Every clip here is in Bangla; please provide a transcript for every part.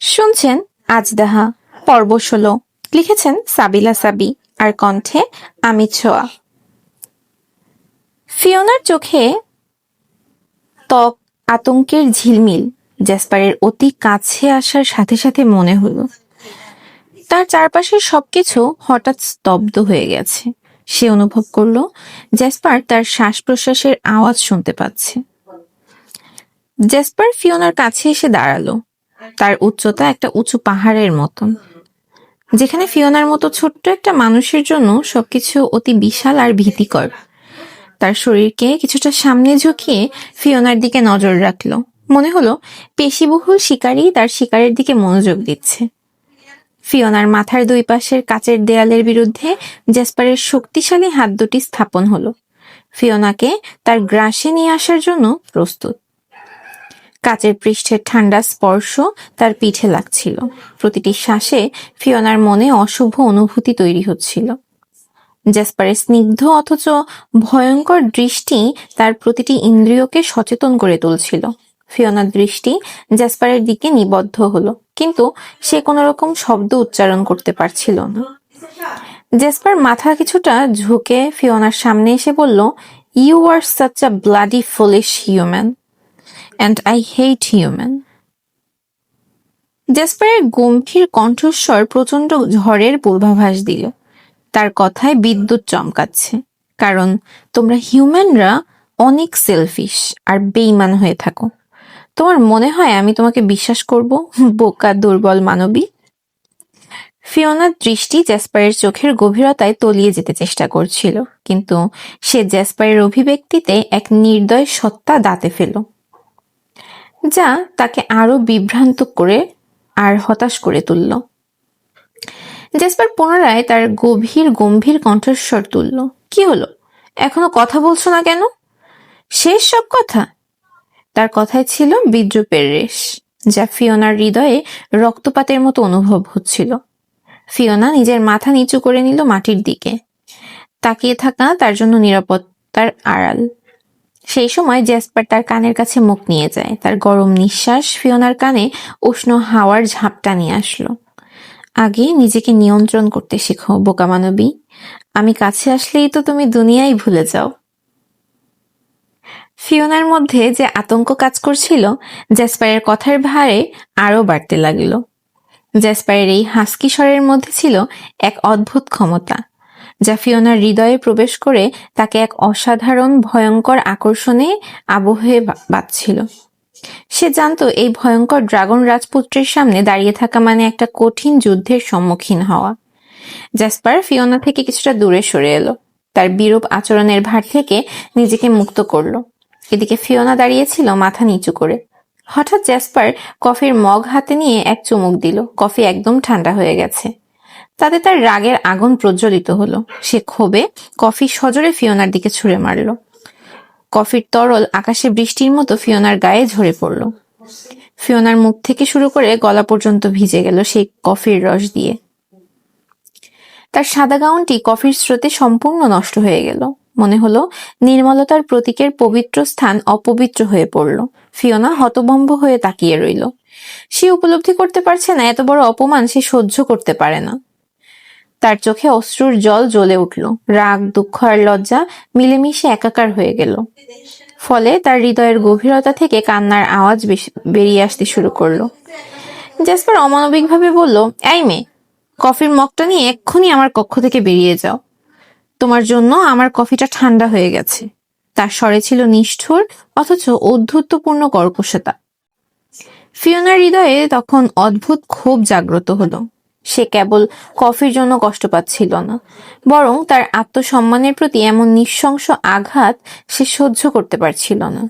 শুনছেন আজ দেহা, পর্ব ষোলো। লিখেছেন সাবিলা সাবি, আর কণ্ঠে আমি ছোয়া। ফিওনার চোখে ত্বক আতঙ্কের ঝিলমিল, জ্যাসপারের অতি কাছে আসার সাথে সাথে মনে হলো। তার চারপাশের সবকিছু হঠাৎ স্তব্ধ হয়ে গেছে। সে অনুভব করল, জ্যাসপার তার শ্বাস প্রশ্বাসের আওয়াজ শুনতে পাচ্ছে। জ্যাসপার ফিওনার কাছে এসে দাঁড়াল। তার উচ্চতা একটা উঁচু পাহাড়ের মতন। যেখানে ফিওনার মতো ছোট্ট একটা মানুষের জন্য সবকিছু অতি বিশাল আর ভীতিকর। তার শরীরকে কিছুটা সামনে ঝুঁকিয়ে ফিওনার দিকে নজর রাখল। মনে হলো, পেশিবহুল শিকারী তার শিকারের দিকে মনোযোগ দিচ্ছে। ফিওনার মাথার দুই পাশের কাচের দেয়ালের বিরুদ্ধে জেসপারের শক্তিশালী হাত দুটি স্থাপন হলো। ফিওনাকে তার গ্রাসে নিয়ে আসার জন্য প্রস্তুত। কাচের পৃষ্ঠের ঠান্ডা স্পর্শ তার পিঠে লাগছিল। প্রতিটি শ্বাসে ফিওনার মনে অশুভ অনুভূতি তৈরি হচ্ছিল। জ্যাসপারের স্নিগ্ধ অথচ ভয়ঙ্কর দৃষ্টি তার প্রতিটি ইন্দ্রিয়কে সচেতন করে তুলছিল। ফিওনার দৃষ্টি জ্যাসপারের দিকে নিবদ্ধ হলো, কিন্তু সে কোনো রকম শব্দ উচ্চারণ করতে পারছিল না। জেসপার মাথা কিছুটা ঝুঁকে ফিওনার সামনে এসে বলল you are such a bloody foolish human and I hate human জেসপারের গম্ভীর কণ্ঠস্বর প্রচণ্ড ঝড়ের পূর্বাভাস দিল। তার কথায় বিদ্যুৎ চমকাচ্ছে। কারণ তোমরা হিউম্যানরা অনেক সেলফিশ আর বেইমান হয়ে থাকো। তোমার মনে হয় আমি তোমাকে বিশ্বাস করব, বোকা, দুর্বল মানবী? ফিওনার দৃষ্টি জ্যাসপারের চোখের গভীরতায় তলিয়ে যেতে চেষ্টা করছিল। কিন্তু সে জ্যাসপারের অভিব্যক্তিতে এক নির্দয় সত্তা দাঁতে ফেল যা তাকে আরও বিভ্রান্ত করে আর হতাশ করে তুলল। জ্যাসপার পুনরায় তার গভীর গম্ভীর কণ্ঠস্বর তুলল। কি হলো? এখনও কথা বলছো না কেন? শেষ সব কথা? তার কথায় ছিল বিদ্রুপের রেশ, যা ফিওনার হৃদয়ে রক্তপাতের মতো অনুভব হচ্ছিল। ফিওনা নিজের মাথা নিচু করে নিল মাটির দিকে। তাকিয়ে থাকা তার জন্য নিরাপত্তার আড়াল। সেই সময় জ্যাসপার তার কানের কাছে মুখ নিয়ে যায়। তার গরম নিঃশ্বাস ফিওনার কানে উষ্ণ হাওয়ার ঝাপটা নিয়ে আসলো। আগে নিজেকে নিয়ন্ত্রণ করতে শেখো, বোকা মানবী। আমি কাছে আসলেই তো তুমি দুনিয়াই ভুলে যাও। ফিওনার মধ্যে যে আতঙ্ক কাজ করছিল জ্যাসপারের কথার ভারে আরও বাড়তে লাগল। জ্যাসপারের এই হাস্কি স্বরের মধ্যে ছিল এক অদ্ভুত ক্ষমতা। যা ফিওনার হৃদয়ে প্রবেশ করে তাকে এক অসাধারণ, ভয়ঙ্কর আকর্ষণে আবহে বাঁচছিল সে জানতো এই ভয়ঙ্কর ড্রাগন রাজপুত্রের সামনে দাঁড়িয়ে থাকা মানে একটা কঠিন যুদ্ধের সম্মুখীন হওয়া। জ্যাসপার ফিওনা থেকে কিছুটা দূরে সরে এলো। তার বিরূপ আচরণের ভার থেকে নিজেকে মুক্ত করল। এদিকে ফিওনা দাঁড়িয়েছিল মাথা নিচু করে। হঠাৎ জ্যাসপার কফির মগ হাতে নিয়ে এক চুমুক দিল। কফি একদম ঠান্ডা হয়ে গেছে। তাতে তার রাগের আগুন প্রজ্বলিত হলো। সে ক্ষোভে কফি সজোরে ফিওনার দিকে ছুঁড়ে মারল। কফির তরল আকাশে বৃষ্টির মতো ফিওনার গায়ে ঝরে পড়ল। ফিওনার মুখ থেকে শুরু করে গলা পর্যন্ত ভিজে গেল সেই কফির রস দিয়ে। তার সাদা গাউনটি কফির স্রোতে সম্পূর্ণ নষ্ট হয়ে গেল। মনে হলো নির্মলতার প্রতীকের পবিত্র স্থান অপবিত্র হয়ে পড়ল। ফিওনা হতবম্ব হয়ে তাকিয়ে রইল। সে উপলব্ধি করতে পারছে না, এত বড় অপমান সে সহ্য করতে পারে না। তার চোখে অশ্রুর জল জ্বলে উঠল। রাগ, দুঃখ আর লজ্জা মিলেমিশে একাকার হয়ে গেল। ফলে তার হৃদয়ের গভীরতা থেকে কান্নার আওয়াজ বেরিয়ে আসতে শুরু করল। জ্যাসপার অমানবিকভাবে বলল, এই মেয়ে, কফির মগটা নিয়ে এক্ষুনি আমার কক্ষ থেকে বেরিয়ে যাও। তোমার জন্য আমার কফিটা ঠান্ডা হয়ে গেছে। তার স্বরে ছিল নিষ্ঠুর, অথচ ঔদ্ধত্যপূর্ণ কর্কশতা। ফিওনার হৃদয়ে তখন অদ্ভুত ক্ষোভ জাগ্রত হলো। সে কেবল কফির জন্য কষ্ট পাচ্ছিল না। বরং তার আত্মসম্মানের প্রতি এমন নৃশংস আঘাত সে সহ্য করতে পারছিল না।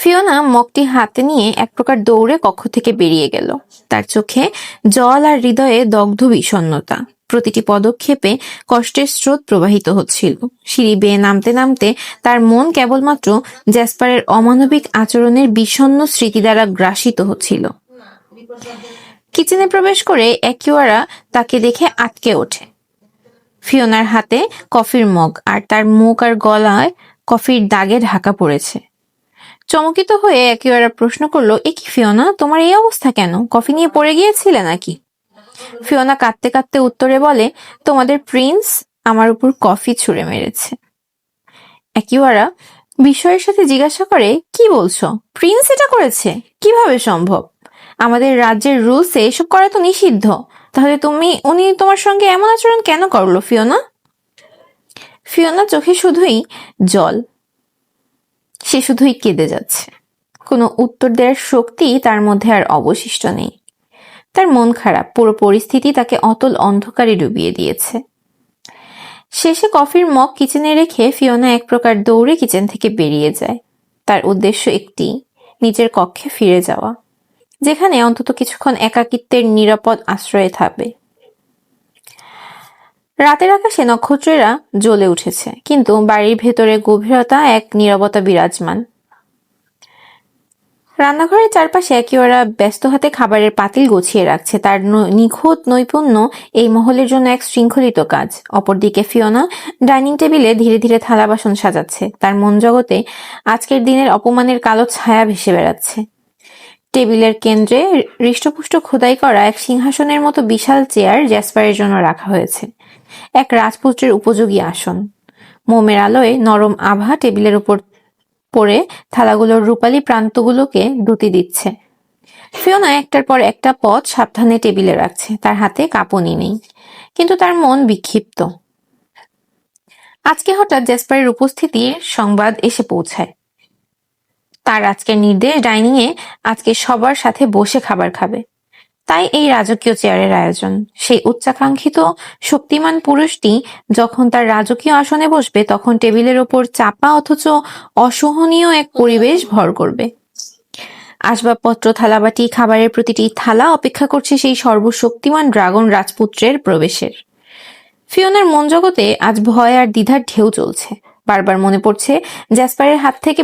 ফিওনা মগটি হাতে নিয়ে এক প্রকার দৌড়ে কক্ষ থেকে বেরিয়ে গেল। তার চোখে জল আর হৃদয়ে দগ্ধ বিষণ্নতা প্রতিটি পদক্ষেপে কষ্টের স্রোত প্রবাহিত হচ্ছিল। সিঁড়ি বেয়ে নামতে নামতে তার মন কেবলমাত্র জ্যাসপারের অমানবিক আচরণের বিষণ্ন স্মৃতি দ্বারা গ্রাসিত হচ্ছিল। কিচেনে প্রবেশ করে একিওয়ারা তাকে দেখে আটকে ওঠে। ফিওনার হাতে কফির মগ আর তার মুখ আর গলায় কফির দাগে ঢাকা পড়েছে। চমকিত হয়ে একেবারে প্রশ্ন করল, এ কি ফিওনা, তোমার এই অবস্থা কেন? কফি নিয়ে পড়ে গিয়েছিলে নাকি? ফিওনা কাঁদতে কাঁদতে উত্তরে বলে, তোমাদের প্রিন্স আমার উপর কফি ছুঁড়ে মেরেছে। একিওয়ারা বিষয়ের সাথে জিজ্ঞাসা করে, কি বলছো? প্রিন্স এটা করেছে? কীভাবে সম্ভব? আমাদের রাজ্যের রুলসে এসব করা তো নিষিদ্ধ। তাহলে তুমি, উনি তোমার সঙ্গে এমন আচরণ কেন করল, ফিওনা? ফিওনা চোখে শুধুই জল। সে শুধুই কেঁদে যাচ্ছে। কোনো উত্তর দেওয়ার শক্তি তার মধ্যে আর অবশিষ্ট নেই। তার মন খারাপ, পুরো পরিস্থিতি তাকে অতল অন্ধকারে ডুবিয়ে দিয়েছে। শেষে কফির মগ কিচেনে রেখে ফিওনা এক প্রকার দৌড়ে কিচেন থেকে বেরিয়ে যায়। তার উদ্দেশ্য একটি, নিজের কক্ষে ফিরে যাওয়া। যেখানে অন্তত কিছুক্ষণ একাকিত্বের নিরাপদ আশ্রয়ে থাকবে। রাতের আকাশে নক্ষত্রেরা জ্বলে উঠেছে, কিন্তু বাড়ির ভেতরে গভীরতা এক নীরবতা বিরাজমান। রান্নাঘরের চারপাশে একেওরা ব্যস্ত হাতে খাবারের পাতিল গুছিয়ে রাখছে। তার নিখুঁত নৈপুণ্য এই মহলের জন্য এক শৃঙ্খলিত কাজ। অপরদিকে ফিওনা ডাইনিং টেবিলে ধীরে ধীরে থালা বাসন সাজাচ্ছে। তার মন জগতে আজকের দিনের অপমানের কালো ছায়া ভেসে বেড়াচ্ছে। টেবিলের কেন্দ্রে হৃষ্টপুষ্ট খোদাই করা এক সিংহাসনের মতো বিশাল চেয়ার জ্যাসপারের জন্য রাখা হয়েছে। এক রাজপুত্রের উপযোগী আসন। মোমের আলোয় নরম আভা টেবিলের উপর পড়ে থালাগুলোর রূপালী প্রান্তগুলোকে দুতি দিচ্ছে। ফিওনা একটার পর একটা পদ সাবধানে টেবিলে রাখছে। তার হাতে কাঁপুনি নেই, কিন্তু তার মন বিক্ষিপ্ত। আজকে হঠাৎ জ্যাসপারের উপস্থিতির সংবাদ এসে পৌঁছায়। তার আজকের নির্দেশ ডাইনিং এ আজকে সবার সাথে বসে খাবার খাবে। তাই এই রাজকীয় চেয়ারের আয়োজন। সেই উচ্চাকাঙ্ক্ষিত শক্তিমান পুরুষটি যখন তার রাজকীয় আসনে বসবে, তখন টেবিলের ওপর চাপা অথচ অসহনীয় এক পরিবেশ ভর করবে। আসবাবপত্র, থালাবাটি, খাবারের প্রতিটি থালা অপেক্ষা করছে সেই সর্বশক্তিমান ড্রাগন রাজপুত্রের প্রবেশের। ফিওনার মন জগতে আজ ভয় আর দ্বিধার ঢেউ চলছে। বারবার মনে পড়ছে, জ্যাসপারের হাত থেকে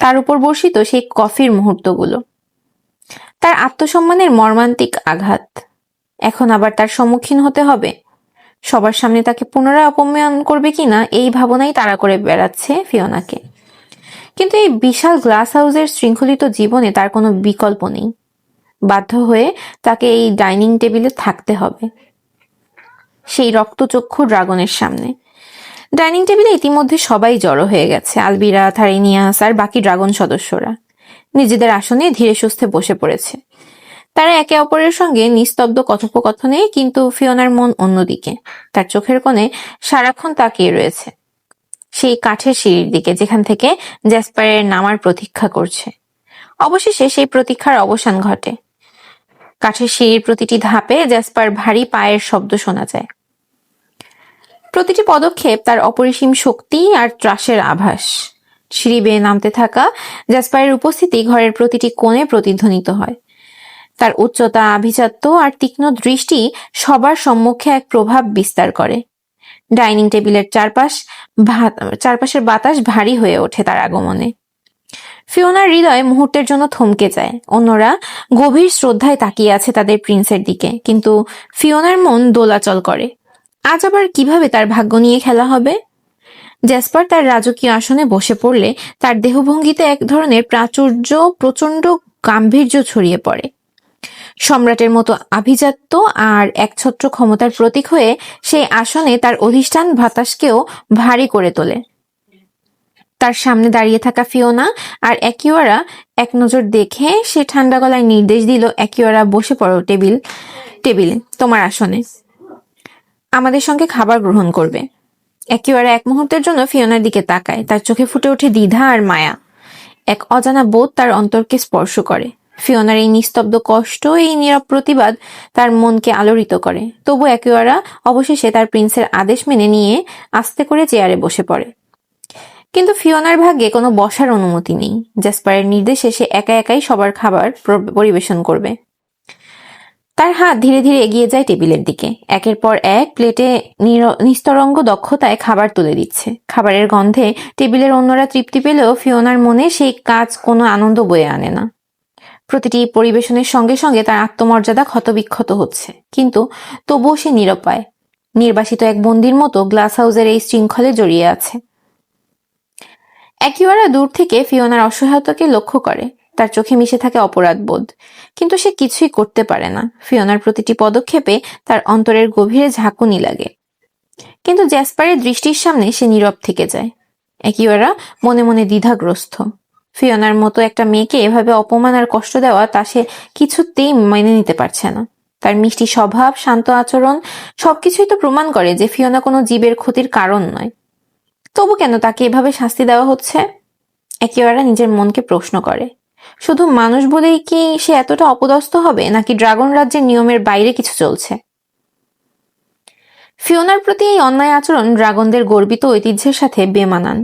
তার উপর বর্ষিত সেই কফির মুহূর্তগুলো। তার আত্মসম্মানের মর্মান্তিক আঘাত। এখন আবার তার সম্মুখীন হতে হবে। সবার সামনে তাকে পুনরায় অপমান করবে কিনা, এই ভাবনাই তাড়া করে বেড়াচ্ছে ফিওনাকে। কিন্তু এই বিশাল গ্লাস হাউসের শৃঙ্খলিত জীবনে তার কোনো বিকল্প নেই। বাধ্য হয়ে তাকে এই ডাইনিং টেবিলে থাকতে হবে। সেই রক্তচক্ষু ড্রাগনের সামনে। ডাইনিং টেবিলে ইতিমধ্যে সবাই জড়ো হয়ে গেছে, আলবিরা, থারিনিয়াস আর বাকি ড্রাগন সদস্যরা। নিজেদের আসনে ধীরে সুস্থে বসে পড়েছে। তারা একে অপরের সঙ্গে নিস্তব্ধ কথোপকথনে, কিন্তু ফিওনার মন অন্যদিকে। তার চোখের কোণে সারাক্ষণ তাকিয়ে রয়েছে। সেই কাঠের সিঁড়ির দিকে, যেখান থেকে জ্যাসপারের নামার প্রতীক্ষা করছে। অবশেষে সেই প্রতীক্ষার অবসান ঘটে। কাঠের সিঁড়ির প্রতিটি ধাপে জ্যাসপার ভারী পায়ের শব্দ শোনা যায়। প্রতিটি পদক্ষেপ তার অপরিসীম শক্তি আর ত্রাসের আভাস। সিঁড়ি বেয়ে নামতে থাকা জ্যাসপারের উপস্থিতি ঘরের প্রতিটি কোণে প্রতিধ্বনিত হয়। তার উচ্চতা, আভিজাত্য আর তীক্ষ্ণ দৃষ্টি সবার সম্মুখে এক প্রভাব বিস্তার করে। ডাইনিং টেবিলের চারপাশ চারপাশের বাতাস ভারী হয়ে ওঠে তার আগমনে। ফিওনার হৃদয় মুহূর্তের জন্য থমকে যায়। অন্যরা গভীর শ্রদ্ধায় তাকিয়ে আছে তাদের প্রিন্সের দিকে, কিন্তু ফিওনার মন দোলাচল করে। আজ আবার কীভাবে তার ভাগ্য নিয়ে খেলা হবে? জ্যাসপার তার রাজকীয় আসনে বসে পড়লে তার দেহভঙ্গিতে এক ধরনের প্রাচুর্য, প্রচণ্ড গাম্ভীর্য ছড়িয়ে পড়ে। সম্রাটের মতো আভিজাত্য আর একছত্র ক্ষমতার প্রতীক হয়ে সেই আসনে তার অধিষ্ঠান ভাতাসকেও ভারী করে তোলে। তার সামনে দাঁড়িয়ে থাকা ফিওনা আর একিওয়ারা এক নজর দেখে সে ঠান্ডা গলায় নির্দেশ দিল একিওয়ারা বসে পড়ো টেবিল, টেবিলে, তোমার আসনে। আমাদের সঙ্গে খাবার গ্রহণ করবে। একেবারে এক মুহূর্তের জন্য ফিওনার দিকে তাকায়। তার চোখে ফুটে ওঠে দ্বিধা আর মায়া। এক অজানা বোধ তার অন্তরকে স্পর্শ করে। ফিওনার এই নিস্তব্ধ কষ্ট, এই নীরব প্রতিবাদ তার মনকে আলোড়িত করে। তবু একেবারা অবশেষে তার প্রিন্সের আদেশ মেনে নিয়ে আস্তে করে চেয়ারে বসে পড়ে। কিন্তু ফিওনার ভাগ্যে কোনো বসার অনুমতি নেই। জ্যাসপারের নির্দেশে সে একা একাই সবার খাবার পরিবেশন করবে। তার হাত ধীরে ধীরে এগিয়ে যায় টেবিলের দিকে। একের পর এক প্লেটে নিস্তরঙ্গ দক্ষতায় খাবার তুলে দিচ্ছে। খাবারের গন্ধে টেবিলের অন্যরা তৃপ্তি পেলেও ফিওনার মনে সেই কাজ কোনো আনন্দ বয়ে আনে না। প্রতিটি পরিবেশনের সঙ্গে সঙ্গে তার আত্মমর্যাদা ক্ষতবিক্ষত হচ্ছে। কিন্তু তবুও সে নিরপায় নির্বাসিত এক বন্দির মতো গ্লাস হাউসের এই শৃঙ্খলে জড়িয়ে আছে। একিওয়ারা দূর থেকে ফিওনার অসহায়তাকে লক্ষ্য করে। তার চোখে মিশে থাকে অপরাধ বোধ কিন্তু সে কিছুই করতে পারে না। ফিওনার প্রতিটি পদক্ষেপে তার অন্তরের গভীরে ঝাঁকুনি লাগে। কিন্তু জ্যাসপারের দৃষ্টির সামনে সে নীরব থেকে যায়। একিওয়ারা মনে মনে দ্বিধাগ্রস্ত। ফিওনার মতো একটা মেয়েকে এভাবে অপমান আর কষ্ট দেওয়া তা সে কিছুতেই মেনে নিতে পারছে না। তার মিষ্টি স্বভাব, শান্ত আচরণ সবকিছুই তো প্রমাণ করে যে ফিওনা কোনো জীবের ক্ষতির কারণ নয়। তবু কেন তাকে এভাবে শাস্তি দেওয়া হচ্ছে? একেবারে নিজের মনকে প্রশ্ন করে। শুধু মানুষ বলেই কি সে এতটা অপদস্থ হবে, নাকি ড্রাগন রাজ্যের নিয়মের বাইরে কিছু চলছে? ফিওনার প্রতি এই অন্যায় আচরণ ড্রাগনদের গর্বিত ঐতিহ্যের সাথে বেমানান।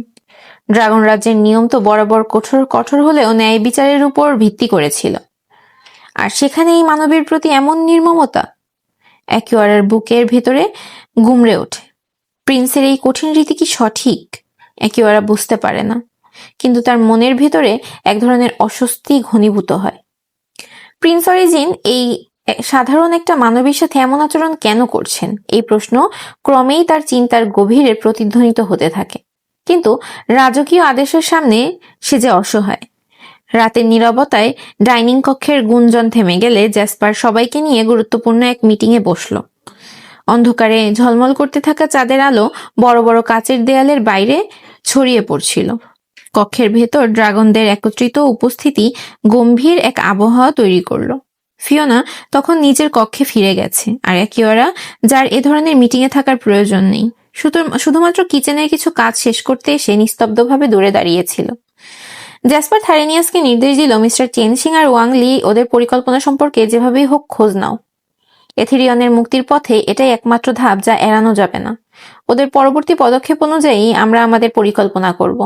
ড্রাগন রাজ্যের নিয়ম তো বরাবর কঠোর কঠোর হলেও ন্যায় বিচারের উপর ভিত্তি করেছিল আর সেখানে এই মানবের প্রতি এমন নির্মমতা? একেওয়ারের বুকের ভেতরে গুমড়ে ওঠে। প্রিন্সের এই কঠিন রীতি কি সঠিক? একেওয়ারা বুঝতে পারে না। কিন্তু তার মনের ভেতরে এক ধরনের অস্বস্তি ঘনীভূত হয়। প্রিন্স অরিজিন এই সাধারণ একটা মানবের সাথে এমন আচরণ কেন করছেন? এই প্রশ্ন ক্রমেই তার চিন্তার গভীরে প্রতিধ্বনিত হতে থাকে। কিন্তু রাজকীয় আদেশের সামনে সে যে অসহায়। রাতের নীরবতায় ডাইনিং কক্ষের গুঞ্জন থেমে গেলে জ্যাসপার সবাইকে নিয়ে গুরুত্বপূর্ণ এক মিটিংয়ে বসল। অন্ধকারে ঝলমল করতে থাকা চাঁদের আলো বড় বড় কাচের দেয়ালের বাইরে ছড়িয়ে পড়ছিল। কক্ষের ভেতর ড্রাগনদের একত্রিত উপস্থিতি গম্ভীর এক আবহাওয়া তৈরি করল। ফিওনা তখন নিজের কক্ষে ফিরে গেছে, আর একিওরা যার এ ধরনের মিটিংয়ে থাকার প্রয়োজন নেই শুধুমাত্র কিচেনের কিছু কাজ শেষ করতে এসে নিস্তব্ধভাবে দূরে দাঁড়িয়েছিল। জ্যাসপার থারেনিয়াসকে নির্দেশ দিল মিস্টার চেনসিং আর ওয়াং লি ওদের পরিকল্পনা সম্পর্কে যেভাবেই হোক খোঁজ নাও। এথিরিয়নের মুক্তির পথে এটাই একমাত্র ধাপ যা এড়ানো যাবে না। ওদের পরবর্তী পদক্ষেপ অনুযায়ী আমরা আমাদের পরিকল্পনা করব।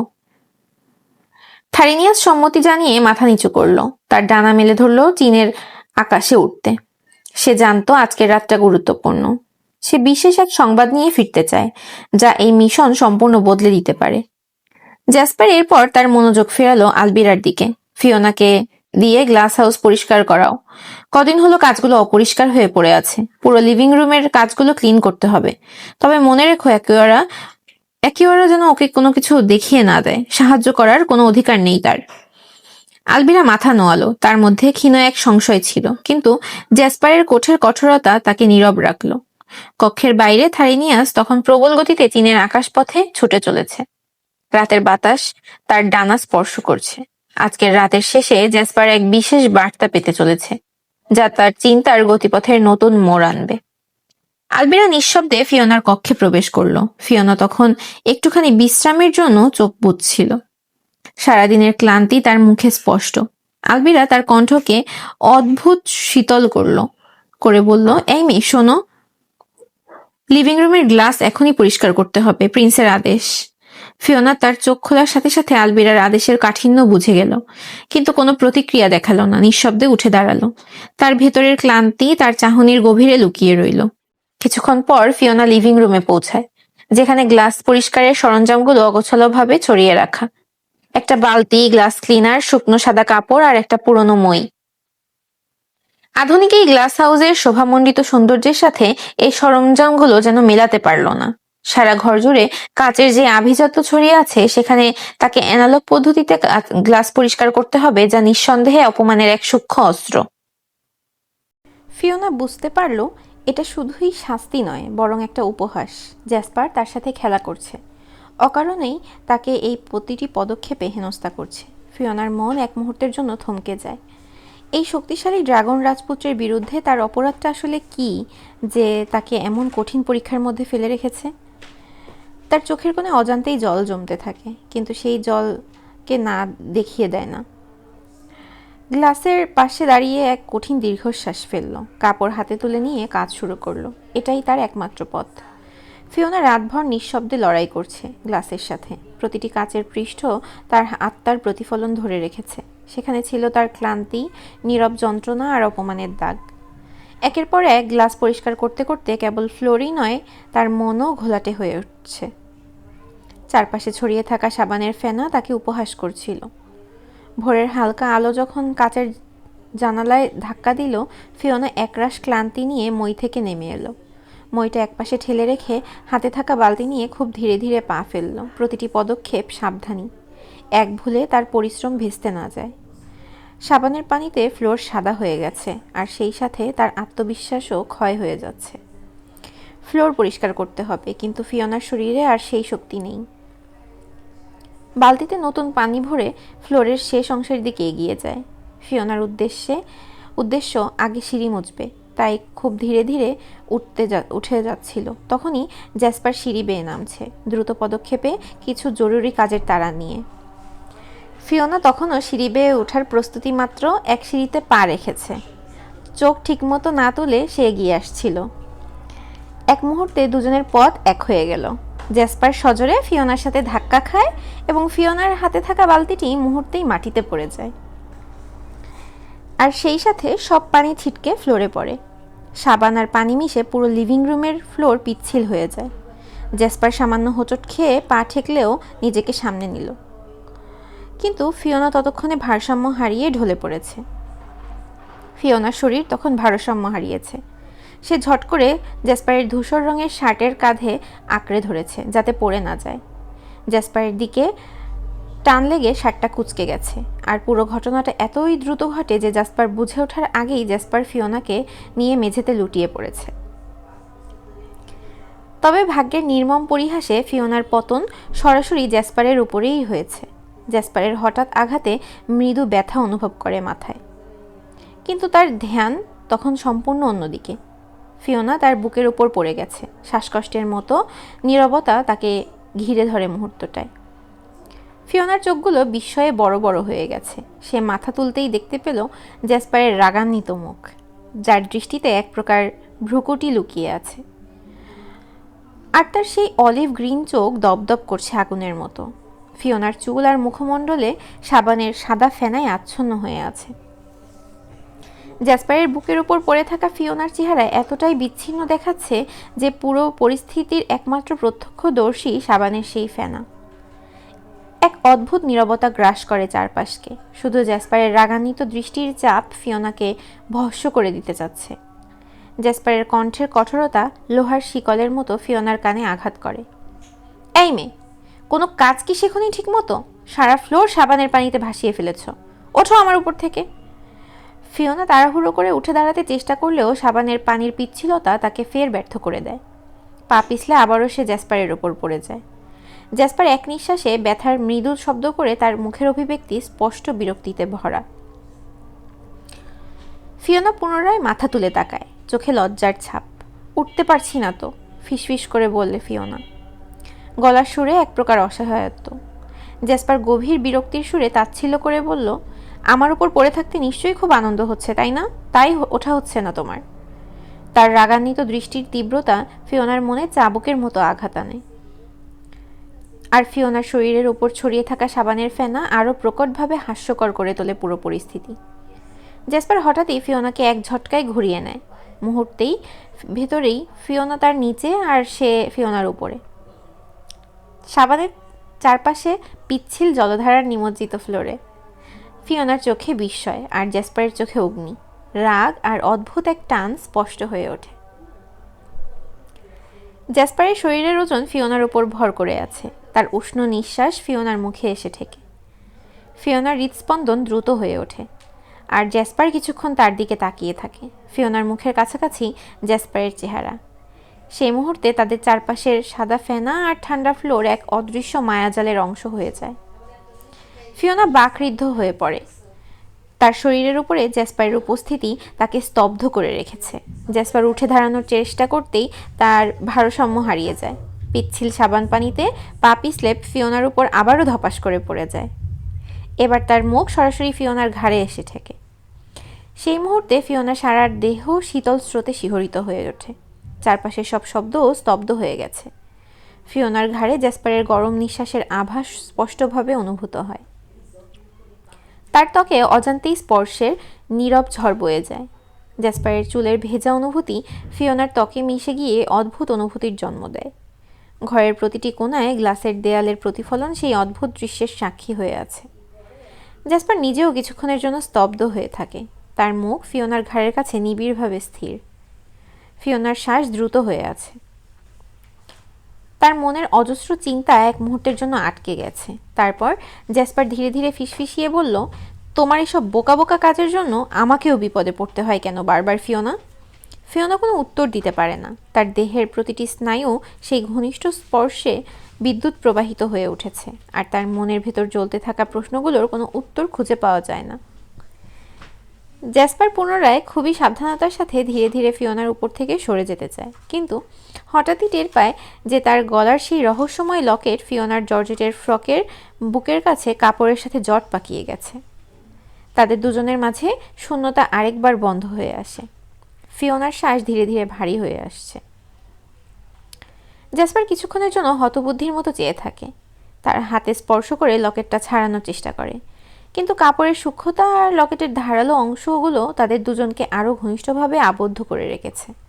থারিনিয়াস সম্মতি জানিয়ে মাথা নিচু করল। তার ডানা মেলে ধরলো চীনের আকাশে উঠতে সে জানতো আজকের রাতটা গুরুত্বপূর্ণ। সে বিশেষ এক সংবাদ নিয়ে ফিরতে চায়, যা এই মিশন সম্পূর্ণ বদলে দিতে পারে। জ্যাসপার এরপর তার মনোযোগ ফেরালো আলবিরার দিকে। ফিওনাকে দিয়ে গ্লাস হাউস পরিষ্কার করাও। কদিন হলো কাজগুলো অপরিষ্কার হয়ে পড়ে আছে। পুরো লিভিং রুমের কাজগুলো ক্লিন করতে হবে। তবে মনে রেখো একেওয়ারা একেওয়ারা যেন ওকে কোনো কিছু দেখিয়ে না দেয়। সাহায্য করার কোনো অধিকার নেই তার। আলবিরা মাথা নোয়ালো, তার মধ্যে ক্ষীণ এক সংশয় ছিল। কিন্তু জ্যাসপারের কোঠের কঠোরতা তাকে নীরব রাখল। কক্ষের বাইরে থারিনিয়াস তখন প্রবল গতিতে চীনের আকাশপথে ছুটে চলেছে। রাতের বাতাস তার ডানা স্পর্শ করছে। আজকের রাতের শেষে জ্যাসপার এক বিশেষ বার্তা পেতে চলেছে, যা তার চিন্তার গতিপথের নতুন মোড় আনবে। আলবিরা নিঃশব্দে ফিওনার কক্ষে প্রবেশ করল। ফিওনা তখন একটুখানি বিশ্রামের জন্য চোখ বুঝছিল সারাদিনের ক্লান্তি তার মুখে স্পষ্ট। আলবিরা তার কণ্ঠকে অদ্ভুত শীতল করল, করে বলল, এই মেয়ে, শোনো লিভিং রুমের গ্লাস এখনই পরিষ্কার করতে হবে, প্রিন্সের আদেশ। ফিওনা তার চোখ খোলার সাথে সাথে আলবিরার আদেশের কাঠিন্য বুঝে গেল, কিন্তু কোনো প্রতিক্রিয়া দেখাল না, নিঃশব্দে উঠে দাঁড়াল। তার ভেতরের ক্লান্তি তার চাহনির গভীরে লুকিয়ে রইল। কিছুক্ষণ পর ফিওনা লিভিং রুমে পৌঁছায়, যেখানে গ্লাস পরিষ্কারের সরঞ্জামগুলো অগোছালোভাবে ছড়িয়ে রাখা। একটা বালতি, গ্লাস ক্লিনার, শুকনো সাদা কাপড় আর একটা পুরনো মই। আধুনিক এই গ্লাস হাউসের শোভামণ্ডিত সৌন্দর্যের সাথে এই সরঞ্জামগুলো যেন মেলাতে পারল না। সারা ঘর জুড়ে কাচের যে আভিজাত্য ছড়িয়ে আছে, সেখানে তাকে অ্যানালগ পদ্ধতিতে গ্লাস পরিষ্কার করতে হবে যা নিঃসন্দেহে অপমানের এক সূক্ষ্ম অস্ত্র। ফিওনা বুঝতে পারল এটা শুধুই শাস্তি নয়, বরং একটা উপহাস। জ্যাসপার তার সাথে খেলা করছে। অকারণেই তাকে এই প্রতিটি পদক্ষেপে হেনস্থা করছে। ফিওনার মন এক মুহূর্তের জন্য থমকে যায়। এই শক্তিশালী ড্রাগন রাজপুত্রের বিরুদ্ধে তার অপরাধটা আসলে কি, যে তাকে এমন কঠিন পরীক্ষার মধ্যে ফেলে রেখেছে? তার চোখের কোণে অজান্তেই জল জমতে থাকে, কিন্তু সেই জলকে না দেখিয়ে দেয় না। গ্লাসের পাশে দাঁড়িয়ে এক কঠিন দীর্ঘশ্বাস ফেলল। কাপড় হাতে তুলে নিয়ে কাজ শুরু করল। এটাই তার একমাত্র পথ। ফিওনা রাতভর নিঃশব্দে লড়াই করছে গ্লাসের সাথে। প্রতিটি কাচের পৃষ্ঠ তার আত্মার প্রতিফলন ধরে রেখেছে। সেখানে ছিল তার ক্লান্তি, নীরব যন্ত্রণা আর অপমানের দাগ। একের পর এক গ্লাস পরিষ্কার করতে করতে কেবল ফ্লোরই নয়, তার মনও ঘোলাটে হয়ে উঠছে। চারপাশে ছড়িয়ে থাকা সাবানের ফেনা তাকে উপহাস করছিল। ভোরের হালকা আলো যখন কাচের জানালায় ধাক্কা দিল, ফিওনা একরাশ ক্লান্তি নিয়ে মই থেকে নেমে এলো। মইটা একপাশে ঠেলে রেখে হাতে থাকা বালতি নিয়ে খুব ধীরে ধীরে পা ফেলল। প্রতিটি পদক্ষেপ সাবধানী। এক ভুলে তার পরিশ্রম ভেস্তে না যায়। সাবানের পানিতে ফ্লোর সাদা হয়ে গেছে, আর সেই সাথে তার আত্মবিশ্বাসও ক্ষয় হয়ে যাচ্ছে। ফ্লোর পরিষ্কার করতে হবে, কিন্তু ফিওনার শরীরে আর সেই শক্তি নেই। বালতিতে নতুন পানি ভরে ফ্লোরের শেষ অংশের দিকে এগিয়ে যায়। ফিওনার উদ্দেশ্যে, উদ্দেশ্য আগে সিঁড়ি মুছবে, তাই খুব ধীরে ধীরে উঠতে যা, উঠে যাচ্ছিল। তখনই জ্যাসপার সিঁড়ি বেয়ে নামছে, দ্রুত পদক্ষেপে কিছু জরুরি কাজের তারা নিয়ে। ফিওনা তখনও সিঁড়ি বেয়ে ওঠার প্রস্তুতি মাত্র এক সিঁড়িতে পা রেখেছে। চোখ ঠিকমতো না তুলে সে এগিয়ে আসছিল। এক মুহূর্তে দুজনের পথ এক হয়ে গেল। জ্যাসপার সজোরে ফিওনার সাথে ধাক্কা খায় এবং ফিওনার হাতে থাকা বালতিটি মুহূর্তেই মাটিতে পড়ে যায়। আর সেই সাথে সব পানি ছিটকে ফ্লোরে পড়ে। সাবান আর পানি মিশে পুরো লিভিং রুমের ফ্লোর পিচ্ছিল হয়ে যায়। জ্যাসপার সামান্য হোঁচট খেয়ে পা ঠেকলেও নিজেকে সামনে নিল। কিন্তু ফিওনা ততক্ষণে ভারসাম্য হারিয়ে ঢলে পড়েছে। ফিওনার শরীর তখন ভারসাম্য হারিয়েছে। সে ঝট করে জ্যাসপারের ধূসর রঙের শার্টের কাঁধে আঁকড়ে ধরেছে, যাতে পড়ে না যায়। জ্যাসপারের দিকে টান লেগে শার্টটা কুচকে গেছে। আর পুরো ঘটনাটা এতই দ্রুত ঘটে যে জাসপার বুঝে ওঠার আগেই জ্যাসপার ফিওনাকে নিয়ে মেঝেতে লুটিয়ে পড়েছে। তবে ভাগ্যের নির্মম পরিহাসে ফিওনার পতন সরাসরি জ্যাসপারের উপরেই হয়েছে। জ্যাসপারের হঠাৎ আঘাতে মৃদু ব্যথা অনুভব করে মাথায়। কিন্তু তার ধ্যান তখন সম্পূর্ণ অন্যদিকে। ফিওনা তার বুকের উপর পড়ে গেছে। শ্বাসকষ্টের মতো নীরবতা তাকে ঘিরে ধরে মুহূর্তটায়। ফিওনার চোখগুলো বিস্ময়ে বড় বড় হয়ে গেছে। সে মাথা তুলতেই দেখতে পেল জ্যাসপারের রাগান্বিত মুখ, যার দৃষ্টিতে এক প্রকার ভ্রুকুটি লুকিয়ে আছে। আর তার সেই অলিভ গ্রিন চোখ দপদপ করছে আগুনের মতো। ফিওনার চুল আর মুখমণ্ডলে সাবানের সাদা ফেনায় আচ্ছন্ন হয়ে আছে। জ্যাসপারের বুকের উপর পড়ে থাকা ফিওনার চেহারা এতটাই বিচ্ছিন্ন দেখাচ্ছে যে পুরো পরিস্থিতির একমাত্র প্রত্যক্ষদর্শী সাবানের সেই ফেনা। এক অদ্ভুত নীরবতা গ্রাস করে চারপাশকে। শুধু জ্যাসপারের রাগান্বিত দৃষ্টির চাপ ফিওনাকে ভস্য করে দিতে চাচ্ছে। জ্যাসপারের কণ্ঠের কঠোরতা লোহার শিকলের মতো ফিওনার কানে আঘাত করে। এই মেয়ে, কোনো কাজ কি শেখনি ঠিক মতো সারা ফ্লোর সাবানের পানিতে ভাসিয়ে ফেলেছ। ওঠো আমার উপর থেকে। ফিওনা তাড়াহুড়ো করে উঠে দাঁড়াতে চেষ্টা করলেও সাবানের পানির পিচ্ছিলতা তাকে ফের ব্যর্থ করে দেয়। পা পিছলে আবারও সে জ্যাসপারের ওপর পড়ে যায়। জ্যাসপার এক নিঃশ্বাসে ব্যথার মৃদু শব্দ করে তার মুখের অভিব্যক্তি স্পষ্ট বিরক্তিতে ভরা। ফিওনা পুনরায় মাথা তুলে তাকায়, চোখে লজ্জার ছাপ। উঠতে পারছি না তো, ফিসফিস করে বললে ফিওনা। গলার সুরে এক প্রকার অসহায়ত্ব। জ্যাসপার গভীর বিরক্তির সুরে তাচ্ছিল্য করে বলল আমার উপর পড়ে থাকতে নিশ্চয়ই খুব আনন্দ হচ্ছে, তাই না? তাই ওঠা হচ্ছে না তোমার। তার রাগান্বিত দৃষ্টির তীব্রতা ফিওনার মনে চাবুকের মতো আঘাত আনে। আর ফিওনার শরীরের ওপর ছড়িয়ে থাকা সাবানের ফেনা আরও প্রকটভাবে হাস্যকর করে তোলে পুরো পরিস্থিতি। জেসপার হঠাৎই ফিওনাকে এক ঝটকায় ঘুরিয়ে নেয়। মুহূর্তেই ভেতরেই ফিওনা তার নিচে আর সে ফিওনার উপরে। সাবানের চারপাশে পিচ্ছিল জলধারার নিমজ্জিত ফ্লোরে। ফিওনার চোখে বিস্ময় আর জ্যাসপারের চোখে অগ্নি। রাগ আর অদ্ভুত এক টান স্পষ্ট হয়ে ওঠে। জ্যাসপারের শরীরের ওজন ফিওনার উপর ভর করে আছে। তার উষ্ণ নিঃশ্বাস ফিওনার মুখে এসে ঠেকে। ফিওনার হৃদস্পন্দন দ্রুত হয়ে ওঠে আর জ্যাসপার কিছুক্ষণ তার দিকে তাকিয়ে থাকে। ফিওনার মুখের কাছাকাছি জ্যাসপারের চেহারা। সেই মুহূর্তে তাদের চারপাশের সাদা ফেনা আর ঠান্ডা ফ্লোর এক অদৃশ্য মায়াজালের অংশ হয়ে যায়। ফিওনা বাকৃদ্ধ হয়ে পড়ে। তার শরীরের উপরে জ্যাসপারের উপস্থিতি তাকে স্তব্ধ করে রেখেছে। জ্যাসপার উঠে দাঁড়ানোর চেষ্টা করতেই তার ভারসাম্য হারিয়ে যায়। পিচ্ছিল সাবান পানিতে পাপি স্লেপ ফিওনার উপর আবারও ধপাস করে পড়ে যায়। এবার তার মুখ সরাসরি ফিওনার ঘাড়ে এসে ঠেকে। সেই মুহূর্তে ফিওনা সারা দেহ শীতল স্রোতে শিহরিত হয়ে ওঠে। চারপাশের সব শব্দও স্তব্ধ হয়ে গেছে। ফিওনার ঘাড়ে জ্যাসপারের গরম নিঃশ্বাসের আভাস স্পষ্টভাবে অনুভূত হয়। তার ত্বকে অজান্তেই স্পর্শের নীরব ঝড় বয়ে যায়। জ্যাসপারের চুলের ভেজা অনুভূতি ফিওনার ত্বকে মিশে গিয়ে অদ্ভুত অনুভূতির জন্ম দেয়। ঘরের প্রতিটি কোনায় গ্লাসের দেয়ালের প্রতিফলন সেই অদ্ভুত দৃশ্যের সাক্ষী হয়ে আছে। জ্যাসপার নিজেও কিছুক্ষণের জন্য স্তব্ধ হয়ে থাকে। তার মুখ ফিওনার ঘাড়ের কাছে নিবিড়ভাবে স্থির। ফিওনার শ্বাস দ্রুত হয়ে আছে। তার মনের অজস্র চিন্তা এক মুহূর্তের জন্য আটকে গেছে। তারপর জ্যাসপার ধীরে ধীরে ফিসফিসিয়ে বলল, তোমার এসব বোকা বোকা কাজের জন্য আমাকেও বিপদে পড়তে হয় কেন বারবার, ফিওনা? ফিওনা কোনো উত্তর দিতে পারে না। তার দেহের প্রতিটি স্নায়ু সেই ঘনিষ্ঠ স্পর্শে বিদ্যুৎ প্রবাহিত হয়ে উঠেছে, আর তার মনের ভেতর জ্বলতে থাকা প্রশ্নগুলোর কোনো উত্তর খুঁজে পাওয়া যায় না। জ্যাসপার পুনরায় খুবই সাবধানতার সাথে ধীরে ধীরে ফিওনার উপর থেকে সরে যেতে চায়, কিন্তু হঠাৎই টের পায় যে তার গলার সেই রহস্যময় লকেট ফিওনার জর্জেটের ফ্রকের বুকের কাছে কাপড়ের সাথে জট পাকিয়ে গেছে। তাদের দুজনের মাঝে শূন্যতা আরেকবার বন্ধ হয়ে আসে। ফিওনার শ্বাস ধীরে ধীরে ভারী হয়ে আসছে। জ্যাসপার কিছুক্ষণের জন্য হতবুদ্ধির মতো চেয়ে থাকে। তার হাতে স্পর্শ করে লকেটটা ছাড়ানোর চেষ্টা করে। কিন্তু কাপড়ের সূক্ষ্মতা আর লকেটের ধারালো অংশগুলো তাদের দুজনকে আরও ঘনিষ্ঠভাবে আবদ্ধ করে রেখেছে।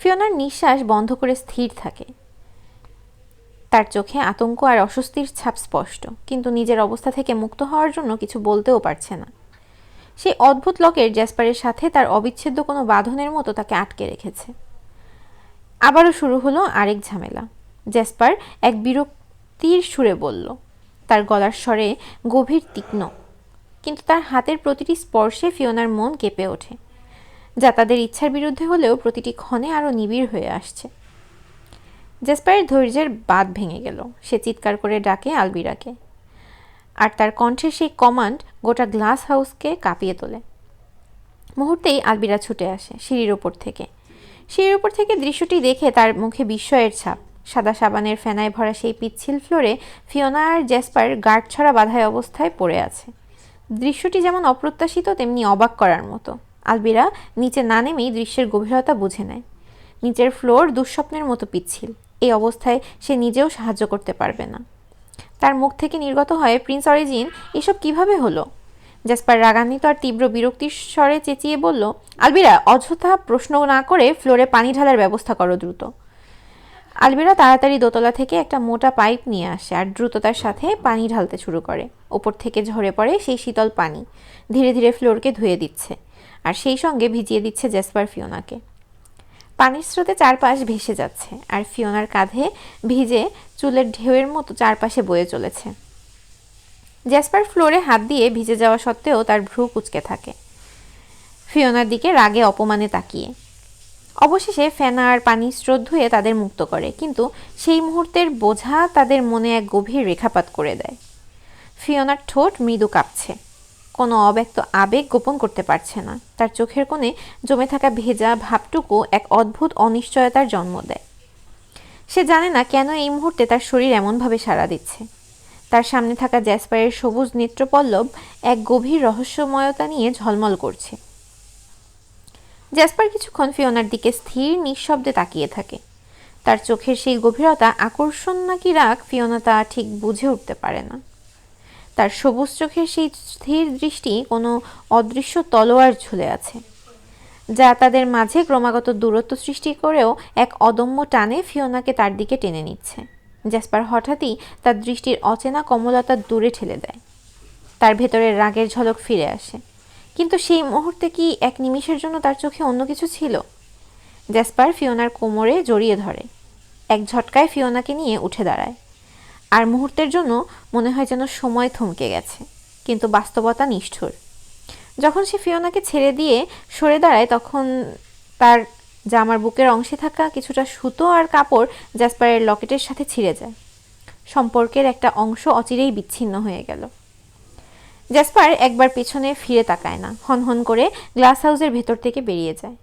ফিওনার নিঃশ্বাস বন্ধ করে স্থির থাকে। তার চোখে আতঙ্ক আর অস্বস্তির ছাপ স্পষ্ট, কিন্তু নিজের অবস্থা থেকে মুক্ত হওয়ার জন্য কিছু বলতেও পারছে না। সেই অদ্ভুত লকের জ্যাসপারের সাথে তার অবিচ্ছেদ্য কোনো বাঁধনের মতো তাকে আটকে রেখেছে। আবারও শুরু হলো আরেক ঝামেলা। জ্যাসপার এক বিরক্তির সুরে বলল, তার গলার স্বরে গভীর তীক্ষ্ণ, কিন্তু তার হাতের প্রতিটি স্পর্শে ফিওনার মন কেঁপে ওঠে। যা তাদের ইচ্ছার বিরুদ্ধে হলেও প্রতিটি ক্ষণে আরও নিবিড় হয়ে আসছে। জেসপারের ধৈর্যের বাদ ভেঙে গেল। সে চিৎকার করে ডাকে আলবিরাকে। আর তার কণ্ঠের সেই কমান্ড গোটা গ্লাস হাউসকে কাঁপিয়ে তোলে। মুহূর্তেই আলবিরা ছুটে আসে সিঁড়ির ওপর থেকে। সিঁড়ির ওপর থেকে দৃশ্যটি দেখে তার মুখে বিস্ময়ের ছাপ। সাদা সাবানের ফেনায় ভরা সেই পিচ্ছিল ফ্লোরে ফিওনা আর জ্যাসপার গার্ড ছড়া বাধায় অবস্থায় পড়ে আছে। দৃশ্যটি যেমন অপ্রত্যাশিত, তেমনি অবাক করার মতো। আলবিরা নিচে না নেমেই দৃশ্যের গভীরতা বুঝে নেয়। নিচের ফ্লোর দুঃস্বপ্নের মতো পিচ্ছিল। এই অবস্থায় সে নিজেও সাহায্য করতে পারবে না। তার মুখ থেকে নির্গত হয়, প্রিন্স অরিজিন, এসব কীভাবে হলো? জ্যাসপার রাগান্বিত আর তীব্র বিরক্তির স্বরে চেঁচিয়ে বলল, আলবিরা, অযথা প্রশ্ন না করে ফ্লোরে পানি ঢালার ব্যবস্থা করো দ্রুত। আলবিরা তাড়াতাড়ি দোতলা থেকে একটা মোটা পাইপ নিয়ে আসে আর দ্রুততার সাথে পানি ঢালতে শুরু করে। ওপর থেকে ঝরে পড়ে সেই শীতল পানি। ধীরে ধীরে ফ্লোরকে ধুয়ে দিচ্ছে। আর সেই সঙ্গে ভিজিয়ে দিচ্ছে জেসপার ফিওনাকে। পানির স্রোতে চারপাশ ভেসে যাচ্ছে আর ফিওনার কাঁধে ভিজে চুলের ঢেউয়ের মতো চারপাশে বয়ে চলেছে। জ্যাসপার ফ্লোরে হাত দিয়ে ভিজে যাওয়া সত্ত্বেও তার ভ্রু কুচকে থাকে। ফিওনার দিকে রাগে অপমানে তাকিয়ে। অবশেষে ফেনা আর পানি স্রোত ধুয়ে তাদের মুক্ত করে, কিন্তু সেই মুহূর্তের বোঝা তাদের মনে এক গভীর রেখাপাত করে দেয়। ফিওনার ঠোঁট মৃদু কাঁপছে। কোনো অব্যক্ত আবেগ গোপন করতে পারছে না। তার চোখের কোণে জমে থাকা ভেজা ভাবটুকু এক অদ্ভুত অনিশ্চয়তার জন্ম দেয়। সে জানে না কেন এই মুহূর্তে তার শরীর এমনভাবে সাড়া দিচ্ছে। তার সামনে থাকা জ্যাসপারের সবুজ নেত্রপল্লব এক গভীর রহস্যময়তা নিয়ে ঝলমল করছে। জ্যাসপার কিছুক্ষণ ফিওনার দিকে স্থির, নিঃশব্দে তাকিয়ে থাকে। তার চোখের সেই গভীরতা আকর্ষণ নাকি রাগ ফিওনা তা ঠিক বুঝে উঠতে পারে না। তার সবুজ চোখের সেই স্থির দৃষ্টি কোনো অদৃশ্য তলোয়ার ঝুলে আছে, যা তাদের মাঝে ক্রমাগত দূরত্ব সৃষ্টি করেও এক অদম্য টানে ফিওনাকে তার দিকে টেনে নিচ্ছে। জ্যাসপার হঠাৎই তার দৃষ্টির অচেনা কমলতা দূরে ঠেলে দেয়। তার ভেতরের রাগের ঝলক ফিরে আসে। কিন্তু সেই মুহূর্তে কি এক নিমিষের জন্য তার চোখে অন্য কিছু ছিল? জ্যাসপার ফিওনার কোমরে জড়িয়ে ধরে। এক ঝটকায় ফিওনাকে নিয়ে উঠে দাঁড়ায়। আর মুহূর্তের জন্য মনে হয় যেন সময় থমকে গেছে, কিন্তু বাস্তবতা নিষ্ঠুর। যখন সে ফিওনাকে ছেড়ে দিয়ে সরে দাঁড়ায়, তখন তার জামার বুকের অংশে থাকা কিছুটা সুতো আর কাপড় জ্যাসপারের লকেটের সাথে ছিঁড়ে যায়। সম্পর্কের একটা অংশ অচিরেই বিচ্ছিন্ন হয়ে গেল। জ্যাসপার একবার পেছনে ফিরে তাকায় না, হনহন করে গ্লাস হাউসের ভেতর থেকে বেরিয়ে যায়।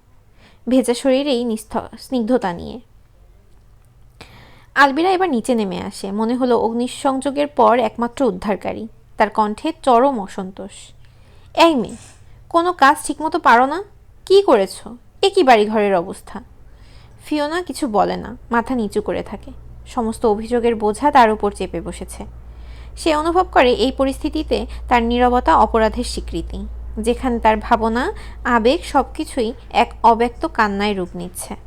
ভেজা শরীরেই নিস্থ স্নিগ্ধতা নিয়ে। আলবিরা এবার নিচে নেমে আসে। মনে হলো অগ্নিসংযোগের পর একমাত্র উদ্ধারকারী। তার কণ্ঠে চরম অসন্তোষ। এই মেয়ে, কোনো কাজ ঠিকমতো পারো না? কি করেছ? এ কি বাড়ি ঘরের অবস্থা? ফিওনা কিছু বলে না, মাথা নিচু করে থাকে। সমস্ত অভিযোগের বোঝা তার উপর চেপে বসেছে। সে অনুভব করে এই পরিস্থিতিতে তার নীরবতা অপরাধের স্বীকৃতি, যেখানে তার ভাবনা, আবেগ সব কিছুই এক অব্যক্ত কান্নায় রূপ নিচ্ছে।